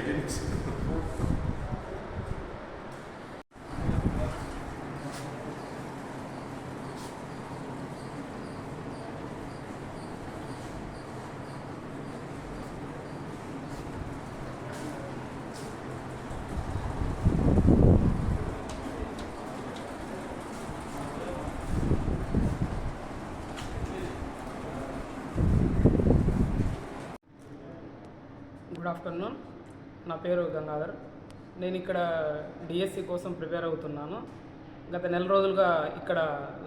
good afternoon. నా పేరు గంగాధర్. నేను ఇక్కడ డిఎస్సి కోసం ప్రిపేర్ అవుతున్నాను. గత నెల రోజులుగా ఇక్కడ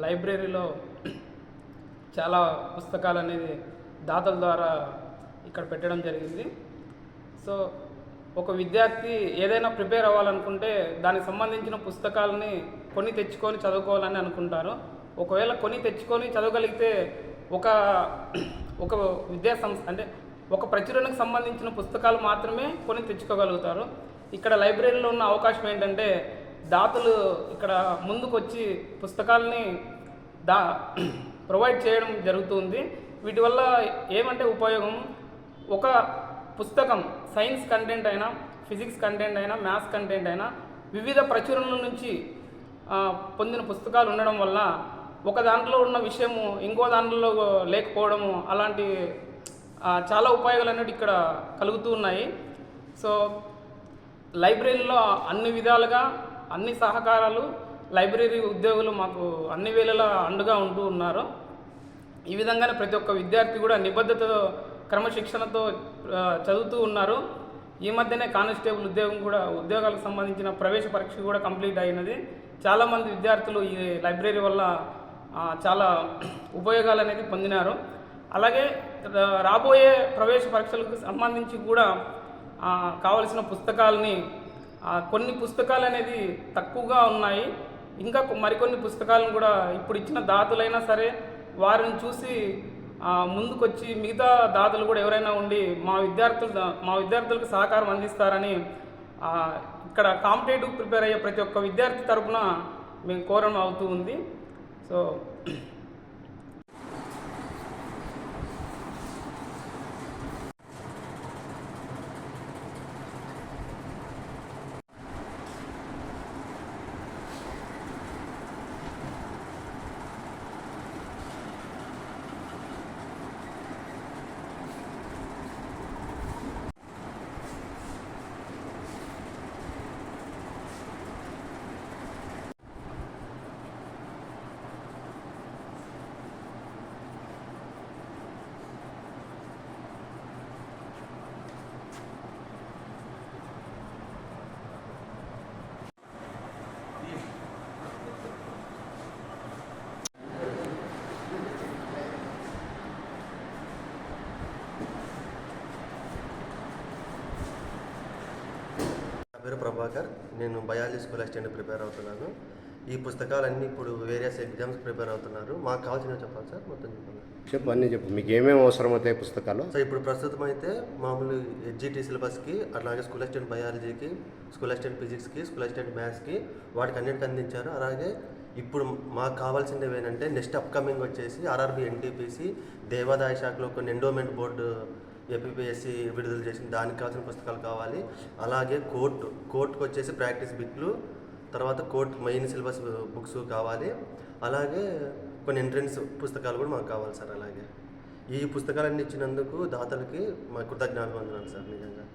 లైబ్రరీలో చాలా పుస్తకాలు అనేది దాతల ద్వారా ఇక్కడ పెట్టడం జరిగింది. సో ఒక విద్యార్థి ఏదైనా ప్రిపేర్ అవ్వాలనుకుంటే దానికి సంబంధించిన పుస్తకాలని కొని తెచ్చుకొని చదువుకోవాలని అనుకుంటారు. ఒకవేళ కొని తెచ్చుకొని చదవగలిగితే ఒక ఒక విద్యా సంస్థ అంటే ఒక ప్రచురణకు సంబంధించిన పుస్తకాలు మాత్రమే కొని తెచ్చుకోగలుగుతారు. ఇక్కడ లైబ్రరీలో ఉన్న అవకాశం ఏంటంటే దాతలు ఇక్కడ ముందుకు వచ్చి పుస్తకాలని దా ప్రొవైడ్ చేయడం జరుగుతుంది. వీటి వల్ల ఏమంటే ఉపయోగం? ఒక పుస్తకం సైన్స్ కంటెంట్ అయినా ఫిజిక్స్ కంటెంట్ అయినా మ్యాథ్స్ కంటెంట్ అయినా వివిధ ప్రచురణల నుంచి పొందిన పుస్తకాలు ఉండడం వల్ల ఒక దాంట్లో ఉన్న విషయము ఇంకో దాంట్లో లేకపోవడము అలాంటి చాలా ఉపయోగాలు అనేవి ఇక్కడ కలుగుతూ ఉన్నాయి. సో లైబ్రరీలో అన్ని విధాలుగా అన్ని సహకారాలు లైబ్రరీ ఉద్యోగులు మాకు అన్ని వేళలా అండుగా ఉంటూ ఉన్నారు. ఈ విధంగానే ప్రతి ఒక్క విద్యార్థి కూడా నిబద్ధతతో క్రమశిక్షణతో చదువుతూ ఉన్నారు. ఈ మధ్యనే కానిస్టేబుల్ ఉద్యోగం కూడా ఉద్యోగాలకు సంబంధించిన ప్రవేశ పరీక్ష కూడా కంప్లీట్ అయినది. చాలామంది విద్యార్థులు ఈ లైబ్రరీ వల్ల చాలా ఉపయోగాలు అనేది పొందినారు. అలాగే రాబోయే ప్రవేశ పరీక్షలకు సంబంధించి కూడా కావలసిన పుస్తకాలని కొన్ని పుస్తకాలు అనేది తక్కువగా ఉన్నాయి. ఇంకా మరికొన్ని పుస్తకాలను కూడా ఇప్పుడు ఇచ్చిన దాతలైనా సరే వారిని చూసి ముందుకొచ్చి మిగతా దాతలు కూడా ఎవరైనా ఉండి మా విద్యార్థులు మా విద్యార్థులకు సహకారం అందిస్తారని ఇక్కడ కాంపిటేటివ్ ప్రిపేర్ అయ్యే ప్రతి ఒక్క విద్యార్థి తరఫున మేము కోరడం అవుతూ ఉంది. సో పేరు ప్రభాకర్ నేను బయాలజీ స్కూల్ అసిస్టెంట్ ప్రిపేర్ అవుతున్నాను. ఈ పుస్తకాలన్నీ ఇప్పుడు వేరియస్ ఎగ్జామ్స్ ప్రిపేర్ అవుతున్నారు. మాకు కావాల్సినవి చెప్పాలి సార్? మొత్తం చెప్పండి. చెప్పు అన్నీ చెప్పు. మీకు ఏమేమి అవసరం అవుతాయి పుస్తకాలు సో ఇప్పుడు ప్రస్తుతం అయితే మామూలు హెచ్జిటి సిలబస్కి అట్లాగే స్కూల్ అసిస్టెంట్ బయాలజీకి స్కూల్ అసిస్టెంట్ ఫిజిక్స్కి స్కూల్ అసిస్టెంట్ మ్యాథ్స్కి వాటికి అన్నిటికి అందించారు. అలాగే ఇప్పుడు మాకు కావాల్సినవి ఏంటంటే నెక్స్ట్ అప్కమింగ్ వచ్చేసి ఆర్ఆర్బి ఎన్టీపీసీ దేవాదాయ శాఖలో కొన్ని ఎండోమెంట్ బోర్డు ఏపీఎస్సి విడుదల చేసిన దానికి కావాల్సిన పుస్తకాలు కావాలి. అలాగే కోర్టు కోర్టుకు వచ్చేసి ప్రాక్టీస్ బిట్లు తర్వాత కోర్టు మెయిన్ సిలబస్ బుక్స్ కావాలి. అలాగే కొన్ని ఎంట్రన్స్ పుస్తకాలు కూడా మాకు కావాలి సార్ అలాగే. ఈ పుస్తకాలన్నీ ఇచ్చినందుకు దాతలకి మా కృతజ్ఞాభివందనాలు సార్ నిజంగా.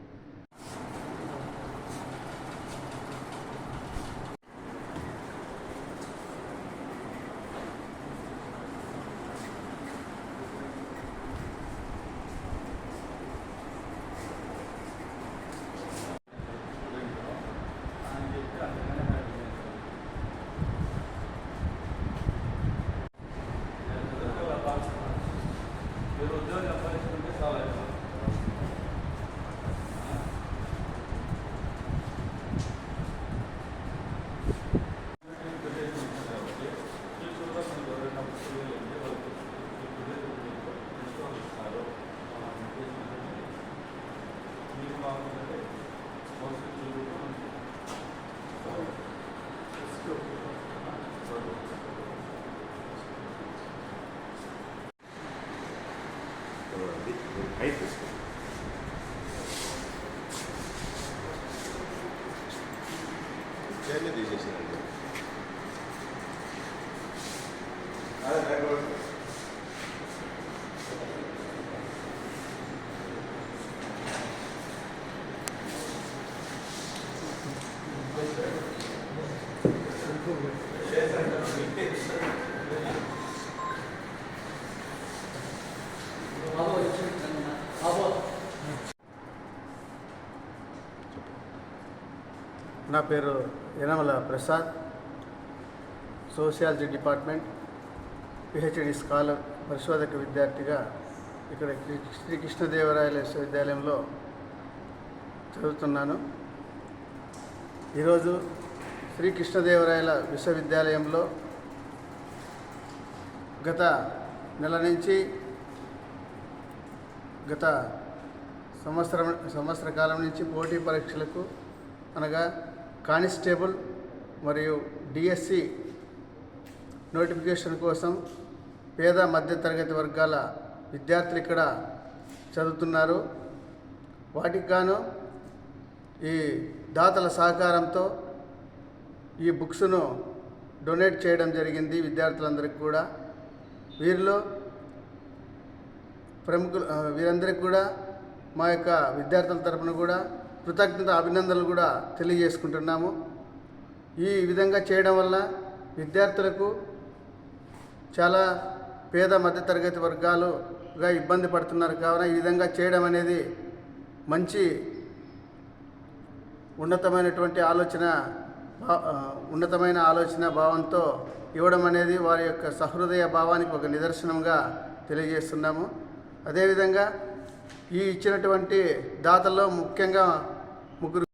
చైర్ని తీసేసిందండి నా పేరు Yanamala Prasad sociology department PhD scholar పరిశోధక విద్యార్థిగా ఇక్కడ శ్రీ- శ్రీకృష్ణదేవరాయల విశ్వవిద్యాలయంలో చదువుతున్నాను. ఈరోజు శ్రీకృష్ణదేవరాయల విశ్వవిద్యాలయంలో గత నెల నుంచి గత సంవత్సరం సంవత్సర కాలం నుంచి పోటీ పరీక్షలకు అనగా కానిస్టేబుల్ మరియు డిఎస్సి నోటిఫికేషన్ కోసం పేద మధ్యతరగతి వర్గాల విద్యార్థులు ఇక్కడ చదువుతున్నారు. వాటికి గాను ఈ దాతల సహకారంతో ఈ బుక్స్ను డొనేట్ చేయడం జరిగింది విద్యార్థులందరికీ కూడా. వీరిలో ప్రముఖులు వీరందరికీ కూడా మా యొక్క విద్యార్థుల తరపున కూడా కృతజ్ఞత అభినందనలు కూడా తెలియజేసుకుంటున్నాము. ఈ విధంగా చేయడం వల్ల విద్యార్థులకు చాలా పేద మధ్యతరగతి వర్గాలుగా ఇబ్బంది పడుతున్నారు. కావున ఈ విధంగా చేయడం అనేది మంచి ఉన్నతమైనటువంటి ఆలోచన ఉన్నతమైన ఆలోచన భావంతో ఇవ్వడం అనేది వారి యొక్క సహృదయ భావానికి ఒక నిదర్శనంగా తెలియజేస్తున్నాము. అదేవిధంగా ఈ ఇచ్చినటువంటి దాతల్లో ముఖ్యంగా ముగ్గురు